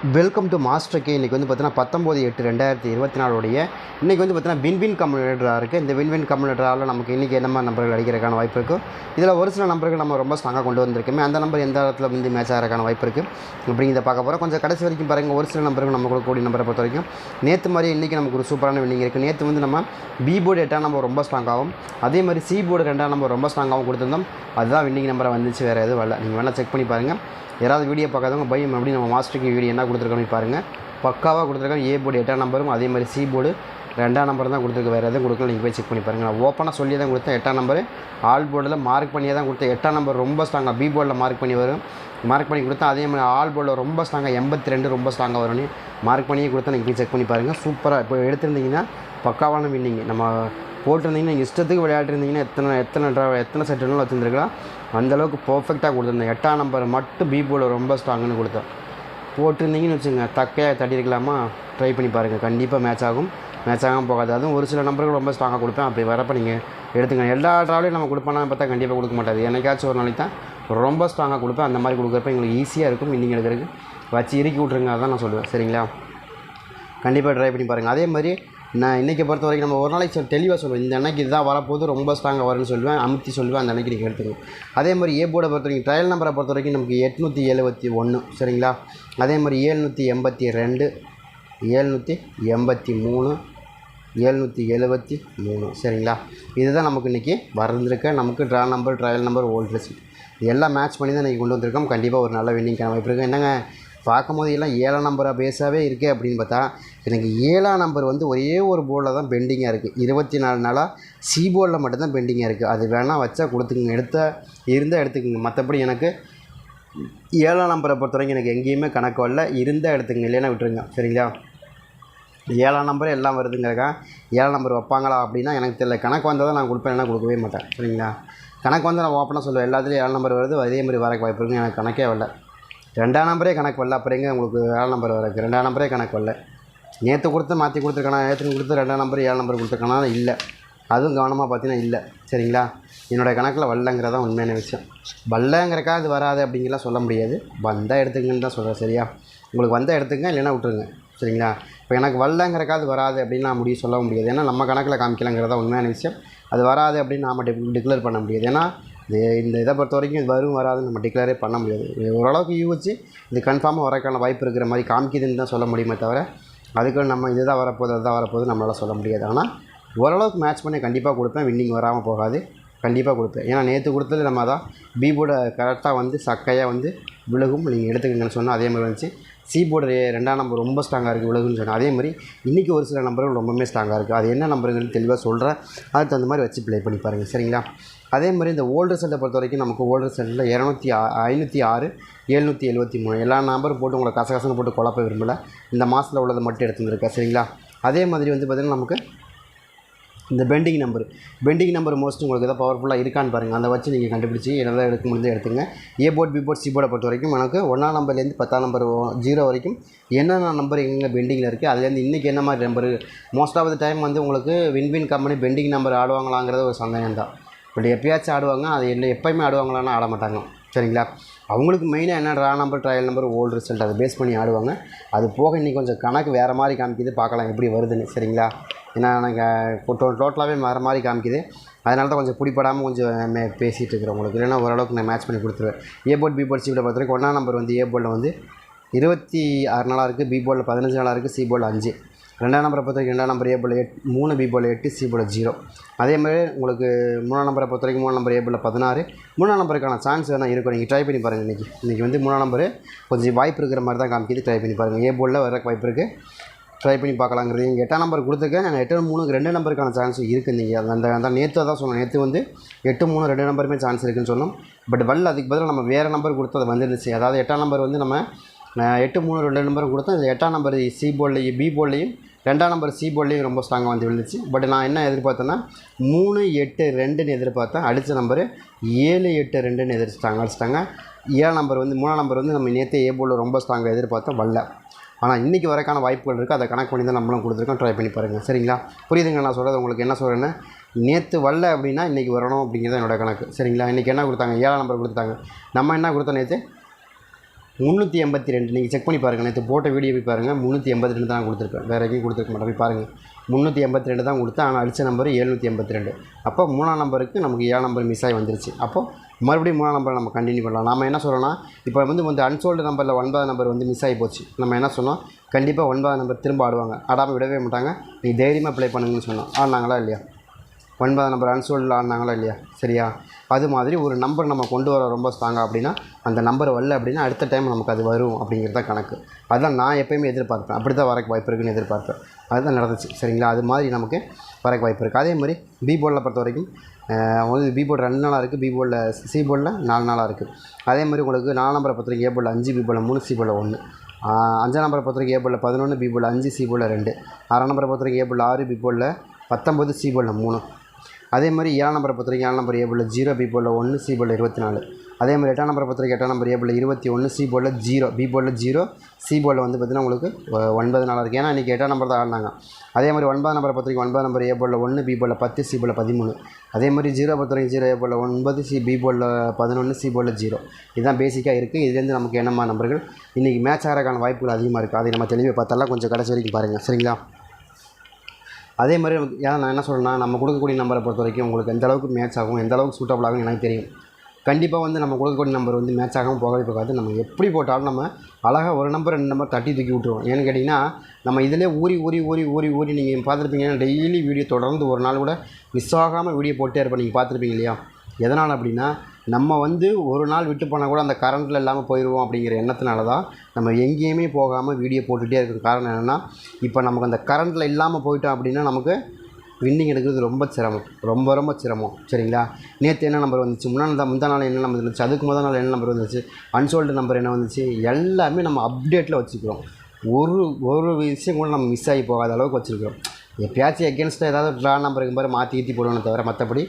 Welcome to master K இன்றைக்கி வந்து பார்த்தீங்கன்னா பத்தொம்போது எட்டு ரெண்டாயிரத்தி இருபத்தி நாலுடைய இன்றைக்கி வந்து பார்த்தீங்கன்னா வின்வின் கம்யூனேட்டராக இருக்குது இந்த வின்வின் கம்யூனேட்டரால் நமக்கு இன்றைக்கி என்ன மாதிரி நம்பர்கள் அடிக்கிறதுக்கான வாய்ப்பு இருக்குது இதில் ஒரு சில நம்பர்கள் நம்ம ரொம்ப ஸ்ட்ராங்காக கொண்டு வந்திருக்கோமே அந்த நம்பர் எந்த இடத்துல வந்து மேட்ச் ஆகிறதுக்கான வாய்ப்பு இருக்குது அப்படிங்கிறத பார்க்க போகிறோம் கொஞ்சம் கடைசி வரைக்கும் பாருங்கள் ஒரு சில நம்பர்கள் நம்ம கூடிய நம்பரை பொறுத்த வரைக்கும். நேற்று மாதிரி இன்றைக்கி நமக்கு ஒரு சூப்பரான வின்னிங் இருக்குது நேற்று வந்து நம்ம பி போர்டு எட்டாம் நம்பர் ரொம்ப ஸ்ட்ராங்காகவும் அதே மாதிரி சி போர்டு ரெண்டாம் நம்பர் ரொம்ப ஸ்ட்ராங்காகவும் கொடுத்துருந்தோம். அதுதான் வின்னிங் நம்பரை வந்துச்சு. வேறு எதுவும் வரல. நீங்கள் வேணால் செக் பண்ணி பாருங்கள் யாராவது வீடியோ பார்க்காதவங்க பை மறுபடியும் நம்ம மாஸ்டருக்கு வீடியோ என்ன கொடுத்துருக்கோன்னு பாருங்கள் பக்காவாக கொடுத்துருக்காங்க ஏ போர்டு எட்டாம் நம்பரும் அதே மாதிரி சி போர்டு ரெண்டாம் நம்பர் தான் கொடுத்துருக்கு. வேறு எதுவும் கொடுக்கல. நீங்கள் போய் செக் பண்ணி பாருங்கள் நான் ஓப்பனாக சொல்லி தான் கொடுத்தேன். எட்டாம் நம்பர் ஆல் போர்டில் மார்க் பண்ணியே தான் கொடுத்தேன். எட்டாம் நம்பர் ரொம்ப ஸ்ட்ராங்காக பி போர்டில் மார்க் பண்ணி வரும். மார்க் பண்ணி கொடுத்தேன். அதே மாதிரி ஆல் போர்டில் ரொம்ப ஸ்ட்ராங்காக எண்பத்தி ரெண்டு ரொம்ப ஸ்ட்ராங்காக வரும்னு மார்க் பண்ணியே கொடுத்தா நீங்கள் போய் செக் பண்ணி பாருங்கள் சூப்பராக இப்போ எடுத்திருந்தீங்கன்னா பக்காவான வின்னிங் நம்ம போட்டிருந்தீங்கன்னா நீங்கள் இஷ்டத்துக்கு விளையாட்டுருந்தீங்கன்னா எத்தனை எத்தனை ட்ரா எத்தனை செட்டுன்னு வச்சுருந்துருக்கலாம். அந்தளவுக்கு பர்ஃபெக்டாக கொடுத்துருந்தேன். எட்டாம் நம்பர் மட்டும் பி போர்டில் ரொம்ப ஸ்ட்ராங்குன்னு கொடுத்தேன். போட்டிருந்தீங்கன்னு வச்சுங்க தக்கையாக தட்டியிருக்கலாமா ட்ரை பண்ணி பாருங்கள் கண்டிப்பாக மேட்ச் ஆகும். மேட்ச் ஆகாமல் போகாது அதுவும் ஒரு சில நம்பர்கள் ரொம்ப ஸ்ட்ராங்காக கொடுப்பேன். அப்படி வரப்போ நீங்கள் எடுத்துங்க எல்லா ட்ராவலையும் நம்ம கொடுப்பானா பார்த்தா கண்டிப்பாக கொடுக்க மாட்டாது. என்னைக்காச்சும் ஒரு நாளைக்கு தான் ரொம்ப ஸ்ட்ராங்காக கொடுப்பேன். அந்த மாதிரி கொடுக்குறப்ப எங்களுக்கு ஈஸியாக இருக்கும். இன்னிங் எடுக்கிறதுக்கு. வச்சு இறுக்கி விட்ருங்க அதான் நான் சொல்லுவேன். சரிங்களா? கண்டிப்பாக ட்ரை பண்ணி பாருங்கள் அதே மாதிரி நான் இன்றைக்கி பொறுத்த வரைக்கும் நம்ம ஒரு நாளைக்கு தெளிவாக சொல்லுவேன் இந்த அன்னைக்கு இதுதான் வரப்போது ரொம்ப ஸ்ட்ராங்காக வரும்னு சொல்லுவேன் அமுத்தி சொல்லுவேன் அந்த அன்னைக்கு நீங்கள் எடுத்துக்கணும் அதே மாதிரி ஏ போர்டை பொறுத்த வரைக்கும் ட்ரையல் நம்பரை பொறுத்த வரைக்கும் நமக்கு எட்நூற்றி எழுபத்தி ஒன்று சரிங்களா? அதே மாதிரி ஏழ்நூற்றி எண்பத்தி ரெண்டு ஏழ்நூற்றி எண்பத்தி மூணு ஏழ்நூற்றி எழுபத்தி மூணு சரிங்களா? இதுதான் நமக்கு இன்றைக்கி வந்திருக்க. நமக்கு draw number trial number old result எல்லாம் மேட்ச் பண்ணி தான் இன்றைக்கி கொண்டு வந்திருக்கோம். கண்டிப்பாக ஒரு நல்ல வின்னிங்கான வாய்ப்பு இருக்குது என்னங்க பார்க்கும்போது எல்லாம் ஏழாம் நம்பராக பேஸாகவே இருக்கே அப்படின்னு பார்த்தா எனக்கு ஏழாம் நம்பர் வந்து ஒரே ஒரு போர்டில் தான் பெண்டிங்காக இருக்குது இருபத்தி நாலு நாளாக சி போர்டில் மட்டும்தான் பெண்டிங்காக இருக்குது அது வேணால் வச்சா கொடுத்துக்குங்க. எடுத்த இருந்தால் எடுத்துக்கோங்க. மற்றபடி எனக்கு ஏழாம் நம்பரை பொறுத்த வரைக்கும் எனக்கு எங்கேயுமே கணக்கு வரல இருந்தால் எடுத்துக்கங்க. இல்லைன்னா விட்டுருங்க. சரிங்களா? ஏழாம் நம்பர் எல்லாம் வருதுங்கிறக்கா ஏழாம் நம்பர் வைப்பாங்களா அப்படின்னா எனக்கு தெரியல. கணக்கு வந்தால் தான் நான் கொடுப்பேன். இல்லைனா கொடுக்கவே மாட்டேன். சரிங்களா? கணக்கு வந்து நான் ஓப்பனாக சொல்லுவேன். எல்லாத்துலேயும் ஏழாம் நம்பர் வருது. அதே மாதிரி வரக்கு வாய்ப்பு இருக்குன்னு எனக்கு கணக்கே வரல. ரெண்டாம் நம்பரே கணக்கு வரல. அப்புறம் எங்கே உங்களுக்கு ஏழு நம்பர் வரக்கு ரெண்டாம் நம்பரே கணக்கு வரல. நேற்று கொடுத்து மாற்றி கொடுத்துருக்கானா நேற்று கொடுத்து ரெண்டாம் நம்பர் ஏழு நம்பர் கொடுத்துருக்கானா இல்லை. அதுவும் கவனமாக பார்த்தீங்கன்னா இல்லை. சரிங்களா? என்னோடய கணக்கில் வரலங்கிறதா உண்மையான விஷயம். வரலங்கிறக்கா அது வராது அப்படிங்கலாம் சொல்ல முடியாது. வந்தால் எடுத்துங்கன்னு தான் சொல்கிறேன் சரியா? உங்களுக்கு வந்தால் எடுத்துங்க இல்லைன்னா விட்ருங்க சரிங்களா? இப்போ எனக்கு வரலங்கிறக்கா அது வராது அப்படின்னு நான் முடிவு சொல்ல முடியாது. ஏன்னா நம்ம கணக்கில் காமிக்கலங்கிறதா உண்மையான விஷயம். அது வராது அப்படின்னு நாம் டிக்ளேர் பண்ண முடியாது. ஏன்னா இது இந்த இதை பொறுத்த வரைக்கும் இது வரும் வராதுன்னு நம்ம டிக்ளேரே பண்ண முடியாது. ஓரளவுக்கு யூகிச்சு இது கன்ஃபார்மாக வரக்கான வாய்ப்பு இருக்கிற மாதிரி காமிக்குதுன்னு தான் சொல்ல முடியுமே தவிர அதுக்கு நம்ம இதுதான் வரப்போகுது அதுதான் வரப்போகுது நம்மளால் சொல்ல முடியாது. ஆனால் ஓரளவுக்கு மேட்ச் பண்ணி கண்டிப்பாக கொடுப்பேன் வின்னிங் வராமல் போகாது கண்டிப்பாக கொடுப்பேன். ஏன்னா நேற்று கொடுத்தது நம்ம தான் பீபோட கரெக்டாக வந்து சக்கையாக வந்து விழுகும். நீங்கள் எடுத்துக்கங்கன்னு சொன்னால் அதே மாதிரி வந்துச்சு. சி போர்டு ரெண்டாம் நம்பர் ரொம்ப ஸ்ட்ராங்காக இருக்குது விழுகுன்னு சொன்னேன் அதே மாதிரி இன்றைக்கி ஒரு சில நம்பர்கள் ரொம்பவுமே ஸ்ட்ராங்காக இருக்குது அது என்ன நம்பருங்கன்னு தெளிவாக சொல்கிறேன் அதுக்கு தகுந்த மாதிரி வச்சு ப்ளே பண்ணி பாருங்கள் சரிங்களா? அதே மாதிரி இந்த ஓல்டு ரிசல்ட்டை பொறுத்த வரைக்கும் நமக்கு ஓல்டு ரிசல்ட்டில் இரநூத்தி ஐநூற்றி ஆறு எழுநூற்றி எழுபத்தி மூணு எல்லா நம்பரும் போட்டு உங்களை கசகசன்னு போட்டு குழப்ப விரும்பலை. இந்த மாதத்தில் உள்ளதை மட்டும் எடுத்துருக்கேன் சரிங்களா? அதே மாதிரி வந்து பார்த்திங்கன்னா நமக்கு இந்த pending number pending number most உங்களுக்கு எதாவது பவர்ஃபுல்லாக இருக்கான்னு பாருங்கள் அதை வச்சு நீங்கள் கண்டுபிடிச்சி எதாவது எடுக்க முடிஞ்சு எடுத்துங்க A board B board C போர்டை பொறுத்த வரைக்கும் எனக்கு ஒன்றாம் நம்பர்லேருந்து பத்தாம் நம்பர் ஜீரோ வரைக்கும் என்னென்ன நம்பர் எங்கே பெண்டிங்கில் இருக்குது அதுலேருந்து இன்றைக்கி என்ன மாதிரி number most of the time வந்து உங்களுக்கு win win company pending number ஆடுவாங்களாங்கிறது ஒரு சந்தேகம் தான். பட் எப்பயாச்சும் ஆடுவாங்க அது என்ன எப்போயுமே ஆடுவாங்களான்னு ஆட மாட்டாங்க. சரிங்களா? அவங்களுக்கு மெயினாக என்ன draw number trial number old result அதை பேஸ் பண்ணி ஆடுவாங்க. அது போக இன்றைக்கி கொஞ்சம் கணக்கு வேறு மாதிரி காமிக்குது பார்க்கலாம் எப்படி வருதுன்னு. சரிங்களா? ஏன்னா எனக்கு டோ டோட்டலாகவே வேறு மாதிரி காமிக்குது. அதனால தான் கொஞ்சம் பிடிப்படாமல் கொஞ்சம் மே பேசிகிட்டு இருக்கிறேன் உங்களுக்கு. இல்லைன்னா ஓரளவுக்கு நான் மேட்ச் பண்ணி கொடுத்துருவேன். A board B board C போர்டை பொறுத்த ஒன்றாம் நம்பர் வந்து ஏ போர்டில் வந்து இருபத்தி ஆறு நாளாக இருக்குது பி போர்டில் பதினஞ்சு நாளாக இருக்குது சி போர்டில் அஞ்சு. ரெண்டாம் நம்பரை பொறுத்த வரைக்கும் ரெண்டாம் நம்பர் ஏ போல் எட் மூணு பி போல் எட்டு சி போல் ஜீரோ அதே மாதிரி உங்களுக்கு மூணாம் நம்பரை பொறுத்த வரைக்கும் மூணு நம்பர் ஏ போல் பதினாறு. மூணாம் நம்பருக்கான சான்ஸ் வேணால் இருக்கும் நீங்கள் ட்ரை பண்ணி பாருங்கள் இன்றைக்கி இன்றைக்கி வந்து மூணாம் நம்பர் கொஞ்சம் வாய்ப்பு இருக்கிற மாதிரி தான் காமிக்கிது. ட்ரை பண்ணி பாருங்கள் ஏ போலில் வர வாய்ப்பு இருக்குது ட்ரை பண்ணி பார்க்கலாங்கிறது நீங்கள் எட்டாம் நம்பர் கொடுத்துருக்கேன். நான் எட்டு மூணுக்கு ரெண்டு நம்பருக்கான சான்ஸ் இருக்குது நீங்கள் அந்த அந்த நேற்று தான் சொன்னோம் நேற்று வந்து எட்டு மூணு ரெண்டு நம்பருமே சான்ஸ் இருக்குன்னு சொன்னோம். பட் வல்ல அதுக்கு பதிலாக நம்ம வேறு நம்பர் கொடுத்து அது வந்துருந்துச்சு. அதாவது எட்டாம் நம்பர் வந்து நம்ம எட்டு மூணு ரெண்டு நம்பர் கொடுத்தோம். இது எட்டாம் நம்பர் சி போர்ட்லேயும் பி போர்ட்லேயும் ரெண்டாம் நம்பர் சி போர்ட்லேயும் ரொம்ப ஸ்ட்ராங்காக வந்து விழுந்துச்சு. பட் நான் என்ன எதிர்பார்த்தேன்னா மூணு எட்டு ரெண்டுன்னு எதிர்பார்த்தேன். அடித்த நம்பரு ஏழு எட்டு ரெண்டுன்னு எதிர்ச்சிட்டாங்க அடிச்சிட்டாங்க ஏழாம் நம்பர் வந்து மூணாம் நம்பர் வந்து நம்ம நேற்று ஏ போர்டில் ரொம்ப ஸ்ட்ராங்காக எதிர்பார்த்தோம் வரல ஆனால் இன்றைக்கி வரக்கான வாய்ப்புகள் இருக்குது அதை கணக்கு பண்ணி தான் நம்மளும் கொடுத்துருக்கோம். ட்ரை பண்ணி பாருங்கள் சரிங்களா? புரியுதுங்க நான் சொல்கிறது உங்களுக்கு என்ன சொல்கிறேன்னு நேற்று வரல அப்படின்னா இன்றைக்கி வரணும் அப்படிங்கிறது என்னோட கணக்கு. சரிங்களா? இன்றைக்கி என்ன கொடுத்தாங்க? ஏழாம் நம்பர் கொடுத்தாங்க. நம்ம என்ன கொடுத்தோம் நேற்று முந்நூற்றி எண்பத்தி ரெண்டு. நீங்கள் செக் பண்ணி பாருங்கள் நேற்று போட்ட வீடியோ போய் பாருங்கள் முந்நூற்றி எண்பத்தி ரெண்டு தான் கொடுத்துருப்பேன் வேறு எங்கேயும் கொடுத்துருக்க மாட்டேன். போய் பாருங்கள் முந்நூற்றி எண்பத்தி ரெண்டு தான் கொடுத்தேன். ஆனால் அடித்த நம்பர் எழுநூற்றி எண்பத்தி ரெண்டு. அப்போ மூணாம் நம்பருக்கு நமக்கு ஏழாம் நம்பர் மிஸ் ஆகி வந்துருச்சு. அப்போது மறுபடியும் மூணாம் நம்பர் நம்ம கண்டினியூ பண்ணலாம். நம்ம என்ன சொல்கிறோன்னா இப்போ வந்து வந்து அன்சோல்டு நம்பரில் ஒன்பதாம் நம்பர் வந்து மிஸ் ஆகி போச்சு. நம்ம என்ன சொன்னோம்? கண்டிப்பாக ஒன்பதாம் நம்பர் திரும்ப ஆடுவாங்க. ஆடாமல் விடவே மாட்டாங்க. நீ தைரியமாக ப்ளே பண்ணுங்கன்னு சொன்னோம். ஆடினாங்களா இல்லையா? ஒன்பதாம் நம்பர் அன்சோல்டில் ஆடினாங்களா இல்லையா? சரியா? அது மாதிரி ஒரு நம்பர் நம்ம கொண்டு வர ரொம்ப ஸ்ட்ராங்காக அப்படின்னா அந்த நம்பர் வரல அப்படின்னா அடுத்த டைம் நமக்கு அது வரும் அப்படிங்கிறது தான் கணக்கு. அதுதான் நான் எப்பயுமே எதிர்பார்ப்பேன். அப்படி தான் வரக்கு வாய்ப்பு இருக்குன்னு எதிர்பார்ப்பேன். அதுதான் நடந்துச்சு. சரிங்களா? அது மாதிரி நமக்கு வரக்கு வாய்ப்பு இருக்குது அதே மாதிரி பி போர்டில் பொறுத்த வரைக்கும் உங்களுக்கு வந்து பி போர்டு ரெண்டு நாளாக இருக்குது பி போர்டில் சி போர்டில் நாலு நாளாக இருக்குது அதே மாதிரி உங்களுக்கு நாலு நம்பரை பொறுத்த ஏ போர்டில் அஞ்சு பி போர்டில் மூணு சி போர்டில் ஒன்று அஞ்சாம் நம்பரை பொறுத்தவரைக்கும் ஏ போர்டில் பதினொன்று பி போர்டில் அஞ்சு சி போர்டில் ரெண்டு. ஆறாம் நம்பரை பொறுத்த ஏ போர்டில் ஆறு பி போர்டில் பத்தொம்பது சி போர்டில் மூணு. அதே மாதிரி ஏழாம் நம்பரை பொறுத்தவரைக்கும் ஏழாம் நம்பர் ஏ போர்டில் ஜீரோ பி போர்டில் ஒன்று சி போர்டில் இருபத்தி நாலு. அதே மாதிரி எட்டாம் நம்பரை பொறுத்தவரைக்கும் எட்டாம் நம்பர் ஏ போல் இருபத்தி ஒன்று சி போர்டில் ஜீரோ பி போர்டில் ஜீரோ சி போர்டில் வந்து பார்த்திங்கன்னா உங்களுக்கு ஒன்பது நாளாக இருக்குது ஏன்னா இன்றைக்கி எட்டாம் நம்பர் தான் ஆடினாங்க அதே மாதிரி ஒன்பதாம் நம்பரை பொறுத்தவரைக்கும் ஒன்பது ஒன்பதாம் நம்பர் ஏ போர்டில் ஒன்று பி போர்டில் பத்து சி போர்டில் பதிமூணு அதே மாதிரி ஜீரோ பொறுத்தவரைக்கும் ஜீரோ ஏ போர்டில் ஒன்பது சி பி போர்டில் பதினொன்று சி போர்டில் ஜீரோ இதுதான் பேசிக்காக இருக்குது இதுலேருந்து நமக்கு என்னம்மா நம்பர்கள் இன்றைக்கி மேட்ச் ஆகிறக்கான வாய்ப்புகள் அதிகமாக இருக்குது அதை நம்ம தெளிவாக பார்த்தாலாம் கொஞ்சம் கடைசி வரைக்கும் பாருங்கள் சரிங்களா அதே மாதிரி நமக்கு ஏன் நான் என்ன சொல்கிறேன்னா நம்ம கொடுக்கக்கூடிய நம்பரை பொறுத்த வரைக்கும் உங்களுக்கு எந்த அளவுக்கு மேட்ச் ஆகும் எந்த அளவுக்கு சூட்டபிள் ஆகும் எனக்கு தெரியும் கண்டிப்பாக வந்து நம்ம கொடுக்கக்கூடிய நம்பர் வந்து மேட்ச் ஆகாமல் போகவே போகாது. நம்ம எப்படி போட்டாலும் நம்ம அழகாக ஒரு நம்பர் ரெண்டு நம்பர் தட்டி தூக்கி விட்டுருவோம். ஏன்னு கேட்டிங்கன்னா நம்ம இதிலே ஊறி ஊறி ஊறி ஊறி ஊறி நீங்கள் பார்த்துருப்பீங்கன்னா டெய்லி வீடியோ தொடர்ந்து ஒரு நாள் கூட மிஸ் ஆகாமல் வீடியோ போட்டே இருப்போம் நீங்கள் பார்த்துருப்பீங்க இல்லையா? எதனால் அப்படின்னா நம்ம வந்து ஒரு நாள் விட்டு போனால் கூட அந்த கரண்ட்டில் இல்லாமல் போயிடுவோம் அப்படிங்கிற எண்ணத்தினால தான் நம்ம எங்கேயுமே போகாமல் வீடியோ போட்டுகிட்டே இருக்கிற காரணம் என்னென்னா இப்போ நமக்கு அந்த கரண்ட்டில் இல்லாமல் போயிட்டோம் அப்படின்னா நமக்கு வின்னிங் எடுக்கிறது ரொம்ப சிரமம். ரொம்ப ரொம்ப சிரமம். சரிங்களா? நேற்று என்ன நம்பர் வந்துச்சு? முன்னாள் தான் முந்தா நாள் என்ன நம்பர் வந்துச்சு? அதுக்கு முதல் நாள் என்ன நம்பர் வந்துச்சு? அன்சோல்டு நம்பர் என்ன வந்துச்சு? எல்லாமே நம்ம அப்டேட்டில் வச்சுக்கிறோம் ஒரு ஒரு விஷயம் கூட நம்ம மிஸ் ஆகி போகாத அளவுக்கு வச்சுருக்கிறோம். எப்பயாச்சும் எகேன்ஸ்டாக ஏதாவது ட்ரா நம்பருக்கு மாதிரி மாற்றி ஏற்றி போடுவோம் தவிர மற்றபடி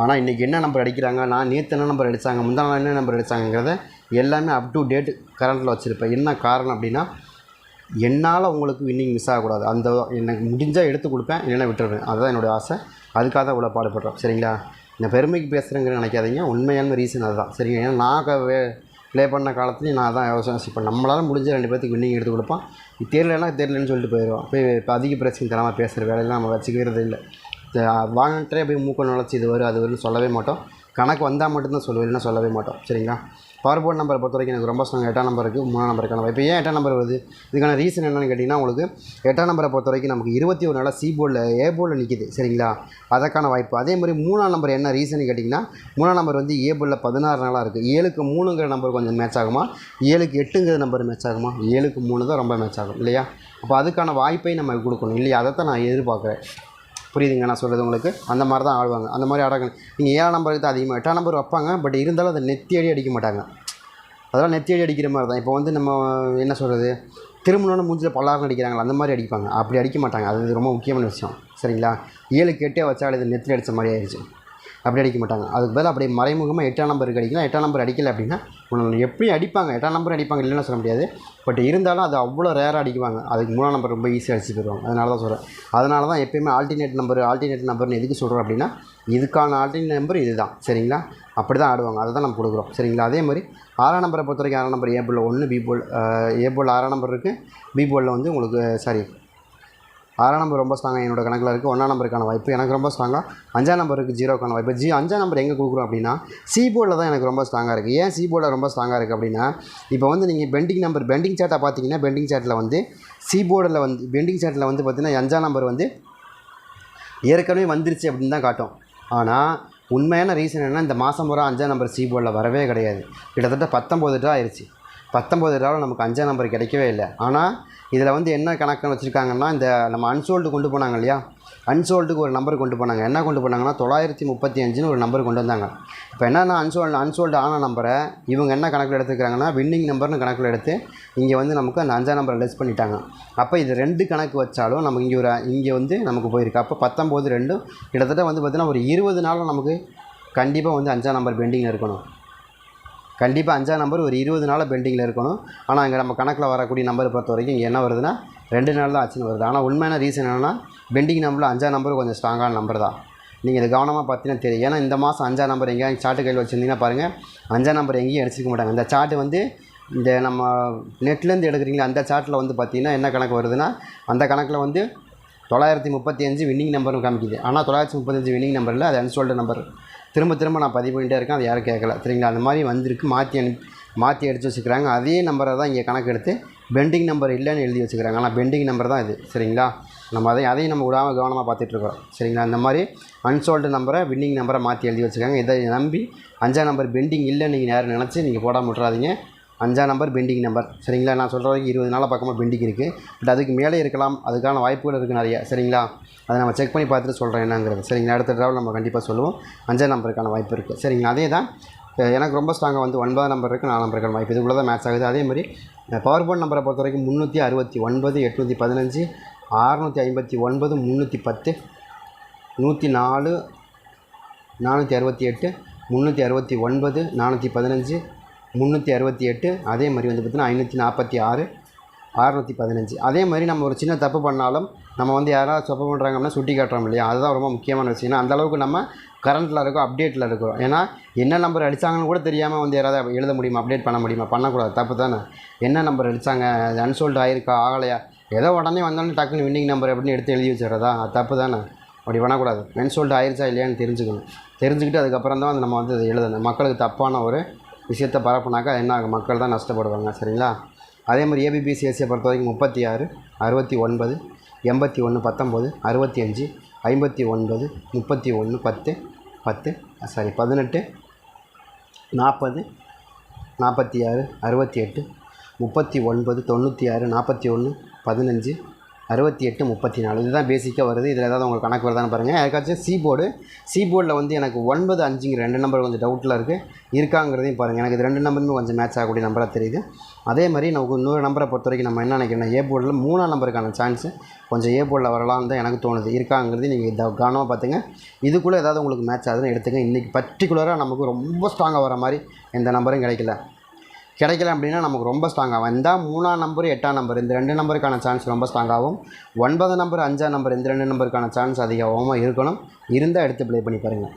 ஆனால் இன்றைக்கி என்ன நம்பர் அடிக்கிறாங்க? நான் நேற்று என்ன நம்பர் அடித்தாங்க முந்தா நாள் என்ன நம்பர் அடித்தாங்கிறத எல்லாமே அப் டு டேட் கரண்ட்டில் வச்சுருப்பேன். என்ன காரணம் அப்படின்னா என்னால் உங்களுக்கு வின்னிங் மிஸ் ஆகக்கூடாது. அந்த எனக்கு முடிஞ்சால் எடுத்து கொடுப்பேன் இல்லைன்னா விட்டுருவேன். அதுதான் என்னோடய ஆசை. அதுக்காக தான் இவ்வளோ பாடுபடுறோம். சரிங்களா? இந்த பெருமைக்கு பேசுகிறேங்கிற நினைக்காதீங்க. உண்மையான ரீசன் அதுதான். சரிங்க? ஏன்னா நான் வே ப்ளே பண்ண காலத்துலேயும் நான் தான் யோசிப்பேன் நம்மளால் முடிஞ்ச ரெண்டு பேர்த்துக்கு வின்னிங் எடுத்து கொடுப்பான் தெரியலன்னா தெரியலன்னு சொல்லிட்டு போயிடுவோம். போய் இப்போ அதிக பிரச்சனை தராமல் பேசுகிற வேலையெல்லாம் நம்ம வச்சுக்கிறது இல்லை. வாங்கிட்டே போய் மூக்க நுழைச்சி இது வரும் அது வரும்னு சொல்லவே மாட்டோம். கணக்கு வந்தால் மட்டும்தான் சொல்லுவேன் இல்லைன்னா சொல்லவே மாட்டோம். சரிங்களா? பார்போர்ட் நம்பரை பொறுத்த வரைக்கும் எனக்கு ரொம்ப ஸ்ட்ராங் எட்டாம் நம்பர் இருக்குது மூணாம் நம்பருக்கான இப்போ ஏன் எட்டாம் நம்பர் வருது? இதுக்கான ரீசன் என்னென்னு கேட்டிங்கன்னா உங்களுக்கு எட்டாம் நம்பரை பொறுத்த வரைக்கும் நமக்கு இருபத்தி ஒரு நாளாக சி போர்டில் ஏ போர்டில் நிற்கிது சரிங்களா? அதற்கான வாய்ப்பு. அதே மாதிரி மூணாம் நம்பர் என்ன ரீசன் கேட்டிங்கன்னா மூணாம் நம்பர் வந்து ஏ போர்டில் பதினாறு நாளாக இருக்குது ஏழுக்கு மூணுங்கிற நம்பர் கொஞ்சம் மேட்ச் ஆகுமா? ஏழுக்கு எட்டுங்கிற நம்பர் மேட்ச் ஆகுமா? ஏழுக்கு மூணு தான் ரொம்ப மேட்ச் ஆகும் இல்லையா? அப்போ அதுக்கான வாய்ப்பை நம்ம கொடுக்கணும் இல்லையா? அதை தான் நான் எதிர்பார்க்குறேன். புரியுதுங்க நான் சொல்கிறது உங்களுக்கு? அந்த மாதிரி தான் ஆடுவாங்க. அந்த மாதிரி ஆடாங்க நீங்கள் ஏழாம் நம்பருக்கு தான் அதிகமாக எட்டாம் நம்பர் வைப்பாங்க பட் இருந்தாலும் அதை நெத்தி அடி அடிக்க மாட்டாங்க. அதெல்லாம் நெத்தி அடி அடிக்கிற மாதிரி தான். இப்போ வந்து நம்ம என்ன சொல்கிறது திருமணம்னு மூஞ்சில் பல்லாரம் அடிக்கிறாங்களா அந்த மாதிரி அடிப்பாங்க. அப்படி அடிக்க மாட்டாங்க. அது ரொம்ப முக்கியமான விஷயம். சரிங்களா? ஏழு கெட்டே வச்சால் இது நெத்தியில் அடித்த மாதிரி ஆயிடுச்சு. அப்படி அடிக்க மாட்டாங்க. அதுக்கு பதில் அப்படியே மறைமுகமாக எட்டாம் நம்பருக்கு அடிக்கலாம். எட்டாம் நம்பர் அடிக்கல அப்படின்னா உங்களை எப்படி அடிப்பாங்க? எட்டாம் நம்பர் அடிப்பாங்க இல்லைன்னு சொல்ல முடியாது. பட் இருந்தாலும் அது அவ்வளோ ரேராக அடிக்குவாங்க. அதுக்கு மூணாம் நம்பர் ரொம்ப ஈஸியாக அடிச்சு போயிடுவாங்க. அதனால தான் சொல்கிறேன் அதனால தான் எப்பயுமே ஆல்டர்னேட் நம்பர் ஆல்டர்னேட் நம்பர்னு எதுக்கு சொல்கிறோம் அப்படின்னா இதுக்கான ஆல்டர்னேட் நம்பர் இதுதான். சரிங்களா? அப்படி தான் ஆடுவாங்க. அதை தான் நம்ம கொடுக்குறோம். சரிங்களா? அதே மாதிரி ஆறாம் நம்பரை பொறுத்த வரைக்கும் ஆறாம் நம்பர் ஏ போல் ஒன்று பி போல் ஏ போல் ஆறாம் நம்பர் இருக்குது பி போலில் வந்து உங்களுக்கு சாரி ஆறாம் நம்பர் ரொம்ப ஸ்ட்ராங்காக என்னோட கணக்கில் இருக்குது ஒன்றாம் நம்பருக்கான வாய்ப்பு எனக்கு ரொம்ப ஸ்ட்ராங்காக அஞ்சாம் நம்பருக்கு ஜீரோக்கான வாய்ப்பு. ஜி அஞ்சாம் நம்பர் எங்கே கொடுக்குறோம் அப்படின்னா சி போர்டில் தான் எனக்கு ரொம்ப ஸ்ட்ராங்காக இருக்குது ஏன் சி போர்டில் ரொம்ப ஸ்ட்ராங்காக இருக்குது அப்படின்னா இப்போ வந்து நீங்கள் பெண்டிங் நம்பர் பெண்டிங் சார்ட்டை பார்த்தீங்கன்னா பெண்டிங் சார்ட்டில் வந்து சி போர்டில் வந்து பெண்டிங் சார்ட்டில் வந்து பார்த்தீங்கன்னா அஞ்சாம் நம்பர் வந்து ஏற்கனவே வந்துருச்சு அப்படின்னு தான் காட்டும். ஆனால் உண்மையான ரீசன் என்னன்னா இந்த மாதம் பூரா அஞ்சாம் நம்பர் சி போர்டில் வரவே கிடையாது. கிட்டத்தட்ட பத்தொம்போது ட்ரா ஆயிடுச்சு பத்தொம்போது ரூபாவில் நமக்கு அஞ்சாம் நம்பர் கிடைக்கவே இல்லை. ஆனால் இதில் வந்து என்ன கணக்குன்னு வச்சுருக்காங்கன்னா இந்த நம்ம அன்சோல்டு கொண்டு போனாங்க இல்லையா? அன்சோல்டுக்கு ஒரு நம்பர் கொண்டு போனாங்க. என்ன கொண்டு போனாங்கன்னா தொள்ளாயிரத்தி முப்பத்தி அஞ்சுன்னு ஒரு நம்பர் கொண்டு வந்தாங்க. இப்போ என்னென்னா அன்சோல்டு அன்சோல்டு ஆன நம்பரை இவங்க என்ன கணக்கில் எடுத்துக்கிறாங்கன்னா வின்னிங் நம்பர்னு கணக்கில் எடுத்து இங்கே வந்து நமக்கு அந்த அஞ்சாம் நம்பரை லெஸ் பண்ணிட்டாங்க. அப்போ இது ரெண்டு கணக்கு வச்சாலும் நமக்கு இங்கே ஒரு இங்கே வந்து நமக்கு போயிருக்கு. அப்போ பத்தொம்போது ரெண்டும் கிட்டத்தட்ட வந்து பார்த்திங்கன்னா ஒரு இருபது நாளும் நமக்கு கண்டிப்பாக வந்து அஞ்சாம் நம்பர் பெண்டிங்கில் இருக்கணும். கண்டிப்பாக அஞ்சாம் நம்பர் ஒரு இருபது நாள் பெண்டிங்கில் இருக்கணும். ஆனால் இங்கே நம்ம கணக்கில் வரக்கூடிய நம்பர் பொறுத்த வரைக்கும் இங்கே என்ன வருதுன்னா ரெண்டு நாள் தான் ஆச்சுன்னு வருது. ஆனால் உண்மையான ரீசன் என்னென்னா பெண்டிங் நம்பரில் அஞ்சாம் நம்பர் கொஞ்சம் ஸ்ட்ராங்கான நம்பர் தான். நீங்கள் இது கவனமாக பார்த்தீங்கன்னா தெரியும். ஏன்னா இந்த மாதம் அஞ்சாம் நம்பர் எங்கேயாவது சார்ட்டு கையில் வச்சுருந்தீங்கன்னா பாருங்கள் அஞ்சாம் நம்பர் எங்கேயும் அடிச்சிக்க மாட்டாங்க. இந்த சார்ட்டு வந்து இந்த நம்ம நெட்லேருந்து எடுக்கிறீங்களா அந்த சார்ட்டில் வந்து பார்த்தீங்கன்னா என்ன கணக்கு வருதுன்னா அந்த கணக்கில் வந்து தொள்ளாயிரத்தி முப்பத்தி அஞ்சு வின்னிங் நம்பரும் காமிக்குது. ஆனால் தொள்ளாயிரத்தி முப்பத்தஞ்சு வின்னிங் நம்பரில் அது அன்சோல்டு நம்பர் திரும்ப திரும்ப நான் பதிவு பண்ணிட்டே இருக்கேன். அது யாரும் கேட்கல. சரிங்களா? அந்த மாதிரி வந்திருக்கு. மாற்றி அனுப்பி மாற்றி எடுத்து வச்சுக்கிறாங்க. அதே நம்பரை தான் இங்கே கணக்கு எடுத்து பெண்டிங் நம்பர் இல்லைன்னு எழுதி வச்சுக்கிறாங்க. ஆனால் பெண்டிங் நம்பர் தான் இது. சரிங்களா? நம்ம அதையும் அதையும் நம்ம விடாமல் கவனமாக பார்த்துட்ருக்கோம் சரிங்களா? இந்த மாதிரி அன்சோல்டு நம்பரை வின்னிங் நம்பரை மாற்றி எழுதி வச்சுருக்காங்க இதை நம்பி அஞ்சாம் நம்பர் பெண்டிங் இல்லைன்னு நீங்கள் யாரும் நினச்சி நீங்கள் போடாம விட்றாதீங்க அஞ்சாம் நம்பர் பெண்டிங் நம்பர். சரிங்களா? நான் சொல்கிற வரைக்கும் இருபது நாளாக பக்கமாக பெண்டிங் இருக்குது பட் அதுக்கு மேலே இருக்கலாம். அதுக்கான வாய்ப்புகள் இருக்குது நிறைய. சரிங்களா? அதை நம்ம செக் பண்ணி பார்த்துட்டு சொல்கிறேன் என்னங்கிறது. சரிங்களா? அடுத்த டிராவல் நம்ம கண்டிப்பாக சொல்லுவோம். அஞ்சாம் நம்பருக்கான வாய்ப்பு இருக்குது சரிங்களா? அதே தான் எனக்கு ரொம்ப ஸ்ட்ராங்காக வந்து ஒன்பதாம் நம்பர் இருக்குது நாலு நம்பருக்கான வாய்ப்பு. இதுக்குள்ளே தான் மேட்ச் ஆகுது. அதே மாதிரி பவர் போர்ட் நம்பரை பொறுத்த வரைக்கும் முந்நூற்றி அறுபத்தி ஒன்பது எட்நூற்றி பதினஞ்சு அறுநூற்றி ஐம்பத்தி ஒன்பது முந்நூற்றி பத்து நூற்றி நாலு நானூற்றி அறுபத்தி எட்டு முந்நூற்றி அறுபத்தி ஒன்பது நானூற்றி பதினஞ்சு முந்நூற்றி அறுபத்தி எட்டு அதே மாதிரி வந்து பார்த்திங்கன்னா ஐநூற்றி நாற்பத்தி ஆறு அறநூற்றி பதினஞ்சு. அதே மாதிரி நம்ம ஒரு சின்ன தப்பு பண்ணாலும் நம்ம வந்து யாராவது தப்பு பண்ணுறாங்க அப்படின்னா சுட்டி காட்டுறோம் இல்லையா? அதுதான் ரொம்ப முக்கியமான விஷயம். ஏன்னா அந்த அளவுக்கு நம்ம கரண்ட்டில் இருக்கோம் அப்டேட்டில் இருக்கிறோம் ஏன்னா என்ன நம்பர் அடித்தாங்கன்னு கூட தெரியாமல் வந்து யாராவது எழுத முடியுமா அப்டேட் பண்ண முடியுமா? பண்ணக்கூடாது. தப்பு தானே. என்ன நம்பர் அடித்தாங்க அன்சோல்டு ஆயிருக்கா? ஆகலையா? ஏதோ உடனே வந்தோடனே டக்குன்னு வின்னிங் நம்பர் அப்படின்னு எடுத்து எழுதி வச்சிடுறதா? அது தப்பு தானே. அப்படி பண்ணக்கூடாது. அன்சோல்டு ஆயிருச்சா இல்லையான்னு தெரிஞ்சுக்கணும். தெரிஞ்சுக்கிட்டு அதுக்கப்புறம் தான் வந்து நம்ம வந்து அதை எழுதணும். மக்களுக்கு தப்பான ஒரு விஷயத்தை பரப்புனாக்கா என்ன ஆகும்? மக்கள் தான் நஷ்டப்படுவாங்க சரிங்களா? அதே மாதிரி ஏபிபிசிஎஸ்சியை பொறுத்த வரைக்கும் முப்பத்தி ஆறு அறுபத்தி ஒன்பது எண்பத்தி ஒன்று பத்தொம்போது அறுபத்தி அஞ்சு ஐம்பத்தி ஒன்பது முப்பத்தி ஒன்று பத்து பத்து சாரி பதினெட்டு நாற்பது நாற்பத்தி ஆறு அறுபத்தி எட்டு முப்பத்தி ஒன்பது தொண்ணூற்றி ஆறு நாற்பத்தி ஒன்று பதினஞ்சு அறுபத்தி எட்டு முப்பத்தி நாலு. இதுதான் பேசிக்காக வருது. இதில் ஏதாவது உங்களுக்கு கணக்கு வருதான்னு பாருங்கள் யாருக்காச்சும் சி போர்டு சி போர்டில் வந்து எனக்கு ஒன்பது அஞ்சுங்கிற ரெண்டு நம்பர் கொஞ்சம் டவுட்டில் இருக்குது இருக்காங்கிறதையும் பாருங்கள் எனக்கு இது ரெண்டு நம்பருமே கொஞ்சம் மேட்ச் ஆகக்கூடிய நம்பராக தெரியுது. அதே மாதிரி நமக்கு இன்னொரு நம்பரை பொறுத்த வரைக்கும் நம்ம என்ன நினைக்கிறோம் ஏ போர்டில் மூணாம் நம்பருக்கான சான்ஸு கொஞ்சம் ஏ போர்டில் வரலாம்னு தான் எனக்கு தோணுது. இருக்காங்கிறது நீங்கள் த கவனமாக பார்த்துங்க இதுக்குள்ளே ஏதாவது உங்களுக்கு மேட்ச் ஆகுதுன்னு எடுத்துங்க இன்றைக்கி பர்டிகுலராக நமக்கு ரொம்ப ஸ்ட்ராங்காக வர மாதிரி எந்த நம்பரும் கிடைக்கல. கிடைக்கல அப்படின்னா நமக்கு ரொம்ப ஸ்ட்ராங்காக வந்தால் மூணாம் நம்பர் எட்டாம் நம்பர் இந்த ரெண்டு நம்பருக்கான சான்ஸ் ரொம்ப ஸ்ட்ராங்காகவும் ஒன்பது நம்பர் அஞ்சாம் நம்பர் இந்த ரெண்டு நம்பருக்கான சான்ஸ் அதிகமாகவும் இருக்கணும். இருந்தால் எடுத்து ப்ளே பண்ணி பாருங்கள்